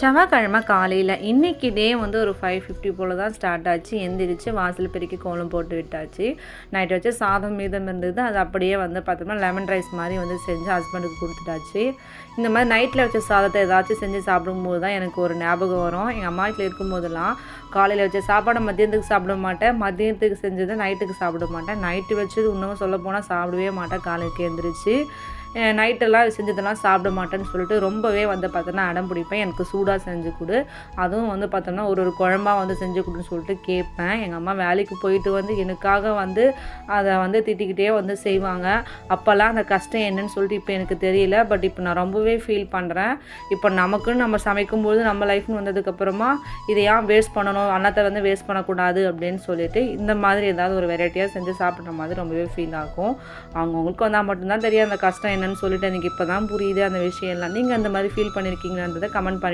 செவ்வாய்க்கிழமை காலையில் இன்றைக்கி டே வந்து ஒரு ஃபைவ் ஃபிஃப்டி போல் தான் ஸ்டார்ட் ஆச்சு. எந்திரிச்சு வாசல் பெருக்கி கோலம் போட்டு விட்டாச்சு. நைட் வச்சு சாதம் மீதம் இருந்தது. அது அப்படியே வந்து பார்த்தோம்னா லெமன் ரைஸ் மாதிரி வந்து செஞ்சு ஹஸ்பண்டுக்கு கொடுத்துட்டாச்சு. இந்த மாதிரி நைட்டில் வச்ச சாதத்தை ஏதாச்சும் செஞ்சு சாப்பிடும்போது தான் எனக்கு ஒரு ஞாபகம் வரும். எங்கள் அம்மா வீட்டில் இருக்கும்போதெல்லாம் காலையில் வச்ச சாப்பாடை மதியத்துக்கு சாப்பிட மாட்டேன். மதியத்துக்கு செஞ்சதை நைட்டுக்கு சாப்பிட மாட்டேன். நைட்டு வச்சது இன்னும் சொல்ல போனால் சாப்பிடவே மாட்டேன். காலைக்கு எந்திரிச்சு நைட்டெல்லாம் செஞ்சதெல்லாம் சாப்பிட மாட்டேன்னு சொல்லிட்டு ரொம்பவே வந்து பார்த்தோன்னா அடம் பிடிப்பேன். எனக்கு சூடாக செஞ்சு கொடு. அதுவும் வந்து பார்த்தோம்னா ஒரு ஒரு குழம்பா வந்து செஞ்சு கொடுன்னு சொல்லிட்டு கேட்பேன். எங்கள் அம்மா வேலைக்கு போயிட்டு வந்து எனக்காக வந்து அதை வந்து திட்டிக்கிட்டே வந்து செய்வாங்க. அப்போல்லாம் அந்த கஷ்டம் என்னன்னு சொல்லிட்டு இப்போ எனக்கு தெரியல. பட் இப்போ நான் ரொம்பவே ஃபீல் பண்ணுறேன் இப்போ நமக்குன்னு நம்ம சமைக்கும்போது நம்ம லைஃப்னு வந்ததுக்கப்புறமா இதை ஏன் வேஸ்ட் பண்ணணும்? அன்னத்தை வந்து வேஸ்ட் பண்ணக்கூடாது அப்படின்னு சொல்லிட்டு இந்த மாதிரி ஏதாவது ஒரு வெரைட்டியாக செஞ்சு சாப்பிட்ற மாதிரி ரொம்பவே ஃபீல் ஆகும். அவங்கவுங்களுக்கு வந்தால் மட்டும்தான் தெரியும் அந்த கஷ்டம் என்னன்னு சொல்லிட்டு எனக்கு இப்போ தான் புரியுது அந்த விஷயம் எல்லாம் நீங்கள் அந்த மாதிரி ஃபீல் பண்ணியிருக்கீங்கன்றதை கமெண்ட் பண்ணி